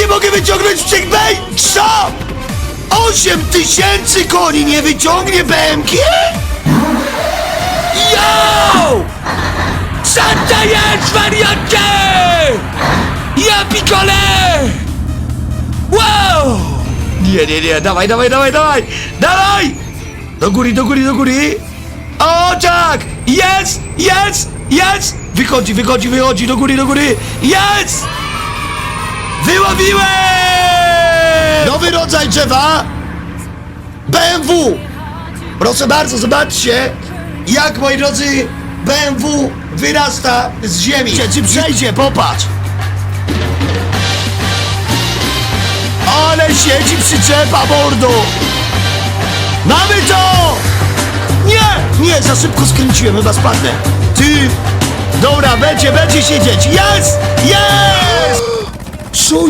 nie mogę wyciągnąć Chickbay? Co? 8 tysięcy koni nie wyciągnie BMG? Yo! To jest, wariacie? Ja pikole! Wow! Nie, nie, nie, dawaj, dawaj, dawaj, dawaj! Dawaj! Do góry, do góry, do góry! O, tak! Jest! Jest! Jest! Wychodzi, wychodzi, wychodzi, do góry, do góry! Jest! Wyłowiłem! Nowy rodzaj drzewa! BMW! Proszę bardzo, zobaczcie, jak, moi drodzy, BMW wyrasta z ziemi. Czy przejdzie, popatrz! Ale siedzi przyczepa, mordo! Mamy to! Nie! Nie, za szybko skręciłem, chyba spadnę. Ty! Dobra, będzie, będzie siedzieć. Jest! Jest! soy